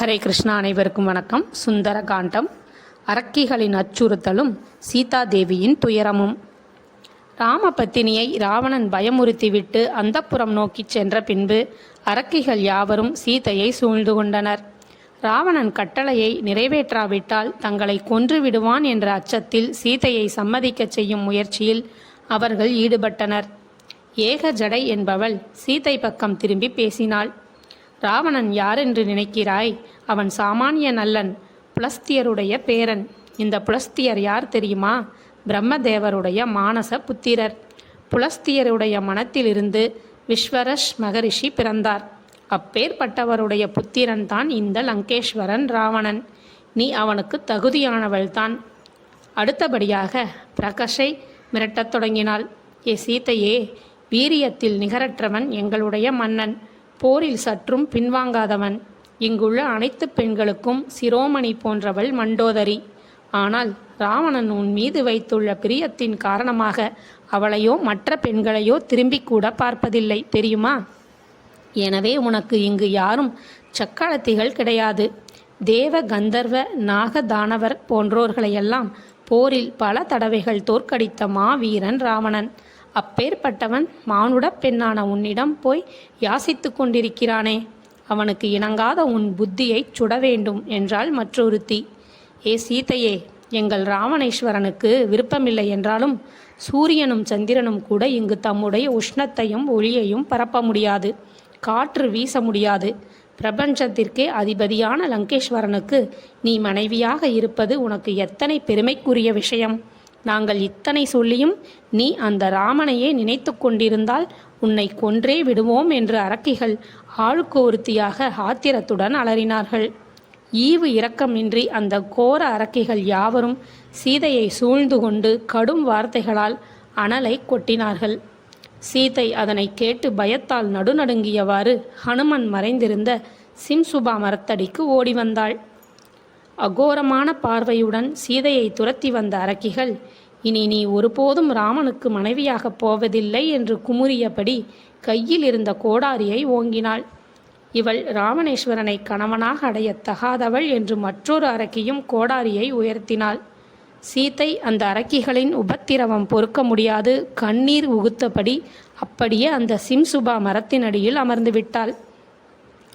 ஹரே கிருஷ்ணா அனைவருக்கும் வணக்கம். சுந்தர காண்டம் அரக்கிகளின் அச்சுறுத்தலும் சீதாதேவியின் துயரமும். ராமபத்தினியை ராவணன் பயமுறுத்திவிட்டு அந்தப்புறம் நோக்கிச் சென்ற பின்பு அரக்கிகள் யாவரும் சீதையை சூழ்ந்து கொண்டனர். ராவணன் கட்டளையை நிறைவேற்றாவிட்டால் தங்களை கொன்று விடுவான் என்ற அச்சத்தில் சீதையை சம்மதிக்கச் செய்யும் முயற்சியில் அவர்கள் ஈடுபட்டனர். ஏக ஜடை என்பவள் சீதை பக்கம் திரும்பி பேசினாள். ராவணன் யாரென்று நினைக்கிறாய்? அவன் சாமானிய நல்லன் புலஸ்தியருடைய பேரன். இந்த புலஸ்தியர் யார் தெரியுமா? பிரம்மதேவருடைய மானச புத்திரர். புலஸ்தியருடைய மனத்திலிருந்து விஸ்வரஷ் மகரிஷி பிறந்தார். அப்பேற்பட்டவருடைய புத்திரன் தான் இந்த லங்கேஸ்வரன் ராவணன். நீ அவனுக்கு தகுதியானவள்தான் அடுத்தபடியாக பிரகஷை மிரட்டத் தொடங்கினாள். ஏ சீதையே வீரியத்தில் நிகரற்றவன் எங்களுடைய மன்னன். போரில் சற்றும் பின்வாங்காதவன். இங்குள்ள அனைத்து பெண்களுக்கும் சிரோமணி போன்றவள் மண்டோதரி. ஆனால் ராவணன் உன் மீது வைத்துள்ள பிரியத்தின் காரணமாக அவளையோ மற்ற பெண்களையோ திரும்பிக் கூட பார்ப்பதில்லை தெரியுமா? எனவே உனக்கு இங்கு யாரும் சக்களத்திகள் கிடையாது. தேவ கந்தர்வ நாக தானவர் போன்றோர்களையெல்லாம் போரில் பல தடவைகள் தோற்கடித்த மாவீரன் ராவணன். அப்பேற்பட்டவன் மானுடப் பெண்ணான உன்னிடம் போய் யாசித்து கொண்டிருக்கிறானே. அவனுக்கு இணங்காத உன் புத்தியைச் சுட வேண்டும் என்றாள் மற்றொருத்தி. ஏ சீதையே எங்கள் ராவணேஸ்வரனுக்கு விருப்பமில்லை என்றாலும் சூரியனும் சந்திரனும் கூட இங்கு தம்முடைய உஷ்ணத்தையும் ஒளியையும் பரப்ப முடியாது. காற்று வீச முடியாது. பிரபஞ்சத்திற்கே அதிபதியான லங்கேஸ்வரனுக்கு நீ மனைவியாக இருப்பது உனக்கு எத்தனை பெருமைக்குரிய விஷயம்? நாங்கள் இத்தனை சொல்லியும் நீ அந்த ராமனையே நினைத்து கொண்டிருந்தால் உன்னை கொன்றே விடுவோம் என்று அரக்கிகள் ஆளுக்கு ஒருத்தியாக ஆத்திரத்துடன் அலறினார்கள். ஈவு இரக்கமின்றி அந்த கோர அரக்கிகள் யாவரும் சீதையை சூழ்ந்து கொண்டு கடும் வார்த்தைகளால் அனலை கொட்டினார்கள். சீதை அதனை கேட்டு பயத்தால் நடுநடுங்கியவாறு ஹனுமன் மறைந்திருந்த சிம்சுபா மரத்தடிக்கு ஓடி வந்தாள் அகோரமான பார்வையுடன் சீதையை துரத்தி வந்த அரக்கிகள் இனி நீ ஒருபோதும் ராமனுக்கு மனைவியாகப் போவதில்லை என்று குமுறியபடி கையில் இருந்த கோடாரியை ஓங்கினாள். இவள் ராமணேஸ்வரனை கணவனாக அடையத் தகாதவள் என்று மற்றொரு அரக்கியும் கோடாரியை உயர்த்தினாள். சீதை அந்த அரக்கிகளின் உபத்திரவம் பொறுக்க முடியாது. கண்ணீர் உகுத்தபடி அப்படியே அந்த சிம்சுபா மரத்தின் அடியில் அமர்ந்து விட்டாள்.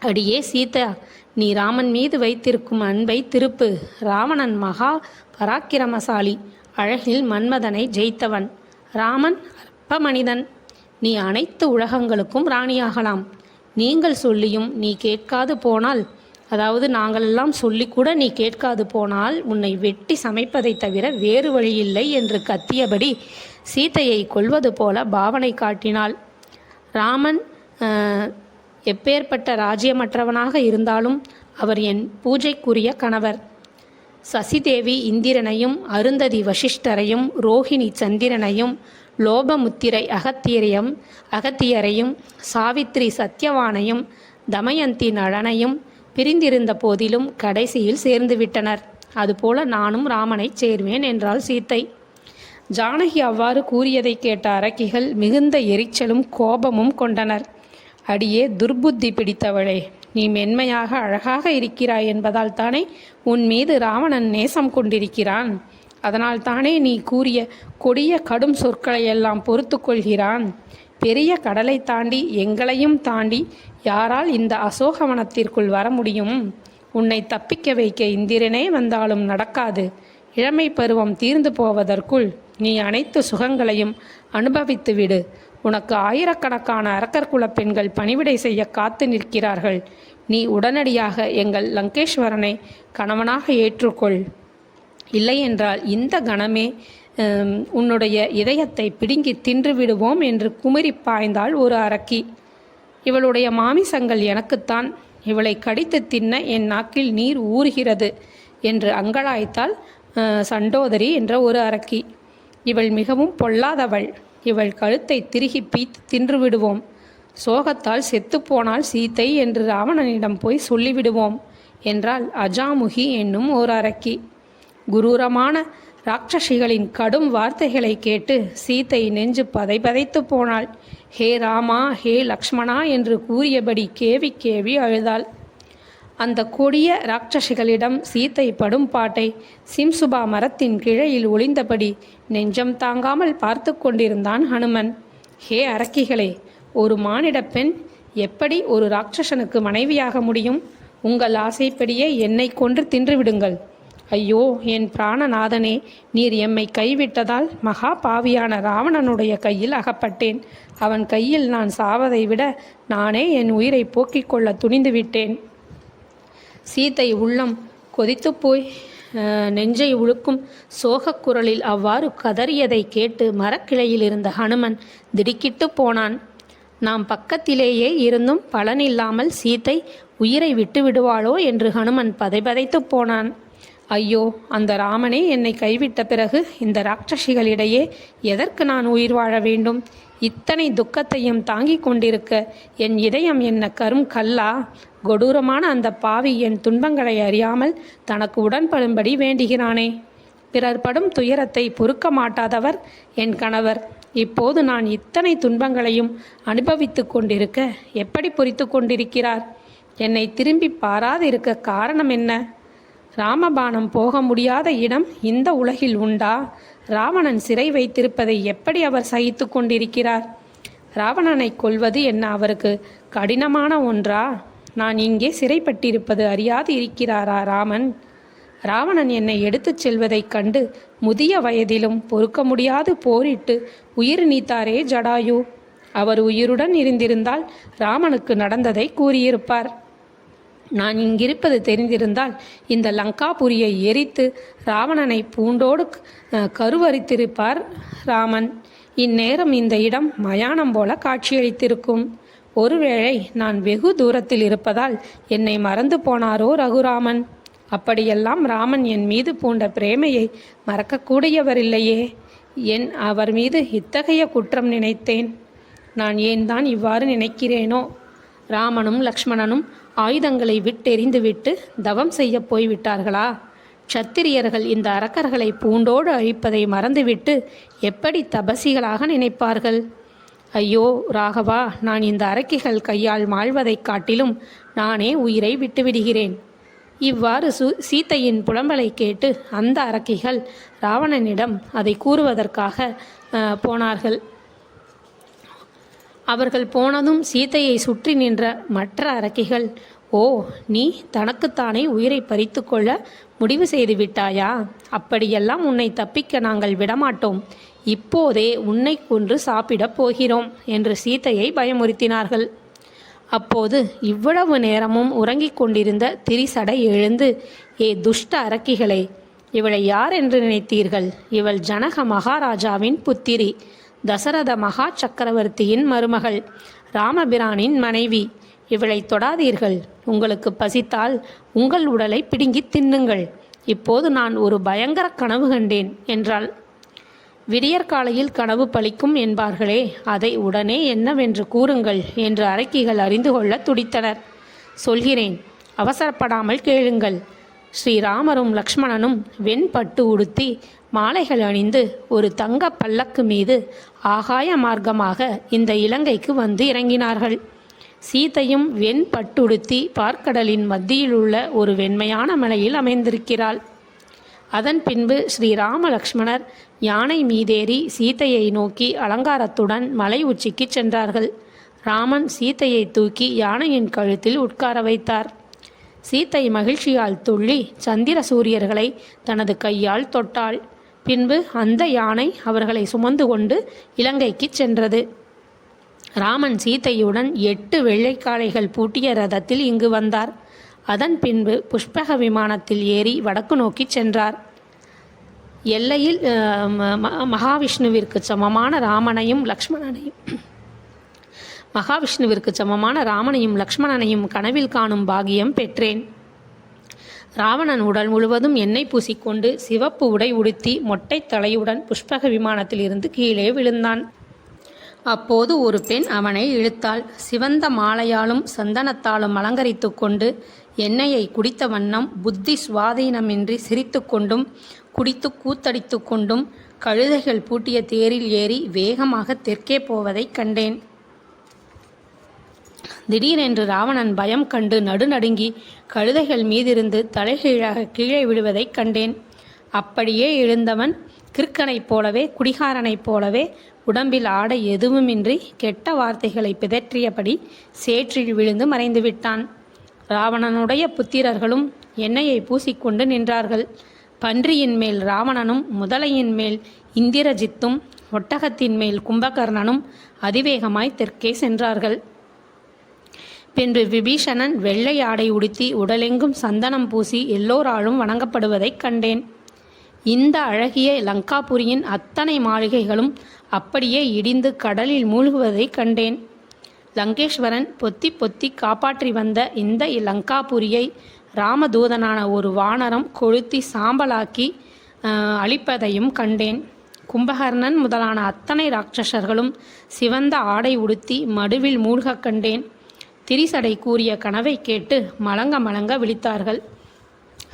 அடியே சீதா நீ ராமன் மீது வைத்திருக்கும் அன்பை திருப்பு. ராவணன் மகா பராக்கிரமசாலி. அழகில் மன்மதனை ஜெயித்தவன். ராமன் அற்ப மனிதன் நீ அனைத்து உலகங்களுக்கும் ராணியாகலாம். நீங்கள் சொல்லியும் நீ கேட்காது போனால். அதாவது நாங்களெல்லாம் சொல்லி கூட நீ கேட்காது போனால் உன்னை வெட்டி சமைப்பதைத் தவிர வேறு வழியில்லை என்று கத்தியபடி சீதையை கொல்வது போல பாவனை காட்டினாள். ராமன் எப்பேற்பட்ட ராஜ்யமற்றவனாக இருந்தாலும் அவர் என் பூஜைக்குரிய கணவர். சசிதேவி இந்திரனையும் அருந்ததி வசிஷ்டரையும் ரோஹிணி சந்திரனையும் லோபமுத்திரை அகத்தியரையும் அகத்தியரையும் சாவித்ரி சத்யவானையும் தமயந்தி நளனையும் பிரிந்திருந்த போதிலும் கடைசியில் சேர்ந்துவிட்டனர் அதுபோல நானும் ராமனைச் சேர்வேன் என்றாள் சீத்தை. ஜானகி அவ்வாறு கூறியதை கேட்ட அரக்கிகள் மிகுந்த எரிச்சலும் கோபமும் கொண்டனர். அடியே துர்புத்தி பிடித்தவளே நீ மென்மையாக அழகாக இருக்கிறாய் என்பதால் தானே உன் மீது ராவணன் நேசம் கொண்டிருக்கிறான். அதனால் தானே நீ கூறிய கொடிய கடும் சொற்களையெல்லாம் பொறுத்து கொள்கிறான். பெரிய கடலை தாண்டி எங்களையும் தாண்டி யாரால் இந்த அசோகவனத்திற்குள் வர முடியும்? உன்னை தப்பிக்க வைக்க இந்திரனே வந்தாலும் நடக்காது. இளமை பருவம் தீர்ந்து போவதற்குள் நீ அனைத்து சுகங்களையும் அனுபவித்து விடு. உனக்கு ஆயிரக்கணக்கான அரக்கர்குலப் பெண்கள் பணிவிடை செய்ய காத்து நிற்கிறார்கள். நீ உடனடியாக எங்கள் லங்கேஸ்வரனை கணவனாக ஏற்றுக்கொள். இல்லையென்றால் இந்த கணமே உன்னுடைய இதயத்தை பிடுங்கி தின்று விடுவோம் என்று குமரி பாய்ந்தாள் ஒரு அரக்கி. இவளுடைய மாமிசங்கள் எனக்குத்தான் இவளை கடித்து தின்ன என் நாக்கில் நீர் ஊறுகிறது என்று அங்கலாய்த்தாள் சண்டோதரி என்ற ஒரு அரக்கி. இவள் மிகவும் பொல்லாதவள். இவள் கழுத்தை திருகி பீத்து தின்று விடுவோம் சோகத்தால் செத்துப்போனாள் சீத்தை என்று ராவணனிடம் போய் சொல்லிவிடுவோம் என்றால் அஜாமுகி என்னும் ஓர் அரக்கி. குரூரமான ராட்சசிகளின் கடும் வார்த்தைகளை கேட்டு சீதை நெஞ்சு பதை பதைத்து போனாள். ஹே ராமா ஹே லக்ஷ்மணா என்று கூறியபடி கேவி கேவி அழுதாள். அந்த கொடிய ராட்சசிகளிடம் சீத்தை படும் பாட்டை சிம்சுபா மரத்தின் கிழையில் ஒளிந்தபடி நெஞ்சம் தாங்காமல் பார்த்து கொண்டிருந்தான் ஹனுமன். ஹே அரக்கிகளே ஒரு மானிடப் பெண் எப்படி ஒரு ராட்சசனுக்கு மனைவியாக முடியும்? உங்கள் ஆசைப்படியே என்னை கொன்று தின்றுவிடுங்கள். ஐயோ என் பிராணநாதனே நீர் எம்மை கைவிட்டதால் மகா பாவியான ராவணனுடைய கையில் அகப்பட்டேன். அவன் கையில் நான் சாவதை விட நானே என் உயிரை போக்கிக் கொள்ள துணிந்து விட்டேன் சீதை உள்ளம் கொதித்து போய் நெஞ்சை உழுக்கும் சோகக் குரலில் அவ்வாறு கதறியதை கேட்டு மரக்கிளையில் இருந்த ஹனுமன் திடுக்கிட்டு போனான். நாம் பக்கத்திலேயே இருந்தும் பலனில்லாமல் சீத்தை உயிரை விட்டு விடுவாளோ? என்று ஹனுமன் பதைபதைத்து போனான். ஐயோ அந்த ராமனே என்னை கைவிட்ட பிறகு இந்த ராட்சசிகளிடையே எதற்கு நான் உயிர் வாழ வேண்டும்? இத்தனை துக்கத்தையும் தாங்கிக் கொண்டிருக்க என் இதயம் என்ன கரும் கல்லா? கொடூரமான அந்த பாவி என் துன்பங்களை அறியாமல் தனக்கு உடன்படும்படி வேண்டுகிறானே. பிறர் படும் துயரத்தை பொறுக்க மாட்டாதவர் என் கணவர். இப்போது நான் இத்தனை துன்பங்களையும் அனுபவித்துக் கொண்டிருக்க எப்படி பொறித்து கொண்டிருக்கிறார்? என்னை திரும்பி பாராதிருக்க காரணம் என்ன? ராமபாணம் போக முடியாத இடம் இந்த உலகில் உண்டா? ராவணன் சிறை வைத்திருப்பதை எப்படி அவர் சகித்து கொண்டிருக்கிறார்? ராவணனை கொல்வது என்ன அவருக்கு கடினமான ஒன்றா? நான் இங்கே சிறைப்பட்டிருப்பது அறியாது இருக்கிறாரா ராமன்? ராவணன் என்னை எடுத்துச் செல்வதைக் கண்டு முதிய வயதிலும் பொறுக்க முடியாது போரிட்டு உயிர் நீத்தாரே ஜடாயு. அவர் உயிருடன் இருந்திருந்தால் ராமனுக்கு நடந்ததை கூறியிருப்பார். நான் இங்கிருப்பது தெரிந்திருந்தால் இந்த லங்காபுரியை எரித்து ராவணனை பூண்டோடு கருவரித்திருப்பார் ராமன். இந்நேரம் இந்த இடம் மயானம் போல காட்சியளித்திருக்கும். ஒருவேளை நான் வெகு தூரத்தில் இருப்பதால் என்னை மறந்து போனாரோ ரகுராமன். அப்படியெல்லாம் ராமன் என் மீது பூண்ட பிரேமையை மறக்கக்கூடியவரில்லையே. என் அவர் மீது இத்தகைய குற்றம் நினைத்தேன். நான் ஏன் தான் இவ்வாறு நினைக்கிறேனோ? ராமனும் லக்ஷ்மணனும் ஆயுதங்களை விட்டெறிந்துவிட்டு தவம் செய்ய போய்விட்டார்களா? சத்திரியர்கள் இந்த அரக்கர்களை பூண்டோடு அழிப்பதை மறந்துவிட்டு எப்படி தபசிகளாக நினைப்பார்கள்? ஐயோ ராகவா நான் இந்த அரக்கிகள் கையால் மாழ்வதைக் காட்டிலும் நானே உயிரை விட்டுவிடுகிறேன். இவ்வாறு சு சீத்தையின் புலம்பலை கேட்டு அந்த அரக்கிகள் ராவணனிடம் அதை கூறுவதற்காக போனார்கள். அவர்கள் போனதும் சீதையை சுற்றி நின்ற மற்ற அரக்கிகள் ஓ நீ தனக்குத்தானே உயிரை பறித்து கொள்ள முடிவு செய்து விட்டாயா? அப்படியெல்லாம் உன்னை தப்பிக்க நாங்கள் விடமாட்டோம். இப்போதே உன்னை கொன்று சாப்பிடப் போகிறோம் என்று சீதையை பயமுறுத்தினார்கள். அப்போது இவ்வளவு நேரமும் உறங்கிக் கொண்டிருந்த திரிசடை எழுந்து ஏ துஷ்ட அரக்கிகளே இவளை யார் என்று நினைத்தீர்கள்? இவள் ஜனக மகாராஜாவின் புத்திரி. தசரத மகா சக்கரவர்த்தியின் மருமகள் ராமபிரானின் மனைவி. இவளை தொடாதீர்கள். உங்களுக்கு பசித்தால் உங்கள் உடலை பிடுங்கித் தின்னுங்கள். இப்போது நான் ஒரு பயங்கர கனவு கண்டேன் என்றாள். விடியற்காலையில் கனவு பலிக்கும் என்பார்களே அதை உடனே என்னவென்று கூறுங்கள் என்று அரக்கிகள் அறிந்து கொள்ள துடித்தனர். சொல்கிறேன் அவசரப்படாமல் கேளுங்கள். ஸ்ரீராமரும் லக்ஷ்மணனும் வெண்பட்டு உடுத்தி மாலைகள் அணிந்து ஒரு தங்க பல்லக்கு மீது ஆகாய மார்க்கமாக இந்த இலங்கைக்கு வந்து இறங்கினார்கள். சீதையும் வெண் பட்டுடுத்தி பார்க்கடலின் மத்தியில் உள்ள ஒரு வெண்மையான மலையில் அமைந்திருக்கிறாள். அதன் பின்பு ஸ்ரீ லக்ஷ்மணர் யானை மீதேறி சீதையை நோக்கி அலங்காரத்துடன் மலை உச்சிக்கு சென்றார்கள். ராமன் சீதையை தூக்கி யானையின் கழுத்தில் உட்கார வைத்தார். சீத்தை மகிழ்ச்சியால் துள்ளி சந்திர சூரியர்களை தனது கையால் தொட்டாள். பின்பு அந்த யானை அவர்களை சுமந்து கொண்டு இலங்கைக்கு சென்றது. ராமன் சீதையுடன் எட்டு வெள்ளைக்காளைகள் பூட்டிய ரதத்தில் இங்கு வந்தார். அதன் பின்பு புஷ்பக விமானத்தில் ஏறி வடக்கு நோக்கி சென்றார். எல்லையில் ம- ம- மகாவிஷ்ணுவிற்கு சமமான ராமனையும் லக்ஷ்மணனையும் மகாவிஷ்ணுவிற்கு சமமான ராமனையும் லக்ஷ்மணனையும் கனவில் காணும் பாகியம் பெற்றேன். ராவணன் உடல் முழுவதும் எண்ணெய் பூசிக்கொண்டு சிவப்பு உடை உடுத்தி மொட்டை தலையுடன் புஷ்பக விமானத்தில் இருந்து கீழே விழுந்தான். அப்போது ஒரு பெண் அவனை இழுத்தாள். சிவந்த மாலையாலும் சந்தனத்தாலும் அலங்கரித்து கொண்டு எண்ணெயை குடித்த வண்ணம் புத்தி சுவாதீனமின்றி சிரித்து கொண்டும் குடித்து கூத்தடித்து கொண்டும் கழுதைகள் பூட்டிய தேரில் ஏறி வேகமாக தெற்கே போவதைக் கண்டேன். திடீரென்று ராவணன் பயம் கண்டு நடுநடுங்கி கழுதைகள் மீதிருந்து தலைகீழாக கீழே விழுவதைக் கண்டேன். அப்படியே எழுந்தவன் கிற்கனைப் போலவே குடிகாரனைப் போலவே உடம்பில் ஆடை எதுவுமின்றி கெட்ட வார்த்தைகளை பிதற்றியபடி சேற்றில் விழுந்து மறைந்து விட்டான் ராவணனுடைய புத்திரர்களும் எண்ணெயை பூசிக்கொண்டு நின்றார்கள். பன்றியின் மேல் ராவணனும் முதலையின் மேல் இந்திரஜித்தும் ஒட்டகத்தின் மேல் கும்பகர்ணனும் அதிவேகமாய் தெற்கே சென்றார்கள். பின்பு விபீஷணன் வெள்ளை ஆடை உடுத்தி உடலெங்கும் சந்தனம் பூசி எல்லோராலும் வணங்கப்படுவதைக் கண்டேன். இந்த அழகிய லங்காபுரியின் அத்தனை மாளிகைகளும் அப்படியே இடிந்து கடலில் மூழ்குவதைக் கண்டேன். லங்கேஸ்வரன் பொத்தி பொத்தி காப்பாற்றி வந்த இந்த லங்காபுரியை ராமதூதனான ஒரு வானரம் கொளுத்தி சாம்பலாக்கி அழிப்பதையும் கண்டேன். கும்பகர்ணன் முதலான அத்தனை ராட்சசர்களும் சிவந்த ஆடை உடுத்தி மடுவில் மூழ்கக் கண்டேன். திரிசடை கூறிய கனவை கேட்டு மலங்க மலங்க விழித்தார்கள்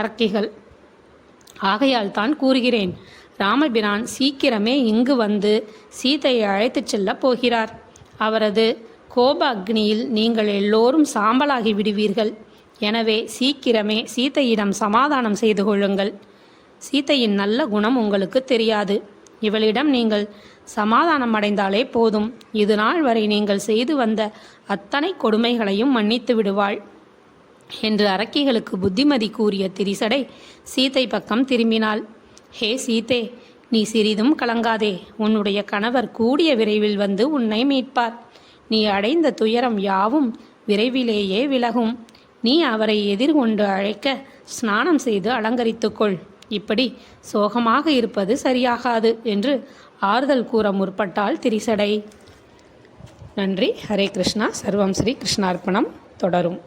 அரக்கிகள். ஆகையால் தான் கூறுகிறேன் ராமபிரான் சீக்கிரமே இங்கு வந்து சீதையை அழைத்துச் செல்லப் போகிறார். அவரது கோப அக்னியில் நீங்கள் எல்லோரும் சாம்பலாகி விடுவீர்கள். எனவே சீக்கிரமே சீதையிடம் சமாதானம் செய்து கொள்ளுங்கள். சீதையின் நல்ல குணம் உங்களுக்கு தெரியாது. இவளிடம் நீங்கள் சமாதானம் அடைந்தாலே போதும். இது நாள் வரை நீங்கள் செய்து வந்த அத்தனை கொடுமைகளையும் மன்னித்து விடுவாள். என்று அரக்கிகளுக்கு புத்திமதி கூறிய திரிசடை சீத்தை பக்கம் திரும்பினாள். ஹே சீதே நீ சிறிதும் கலங்காதே. உன்னுடைய கணவர் கூடிய விரைவில் வந்து உன்னை மீட்பார். நீ அடைந்த துயரம் யாவும் விரைவிலேயே விலகும். நீ அவரை எதிர்கொண்டு அழைக்க ஸ்நானம் செய்து அலங்கரித்துக்கொள். இப்படி சோகமாக இருப்பது சரியாகாது என்று ஆறுதல் கூற முற்பட்டால் திரிசடை. நன்றி. ஹரே கிருஷ்ணா. சர்வம் ஸ்ரீ கிருஷ்ணார்ப்பணம் தொடரும்.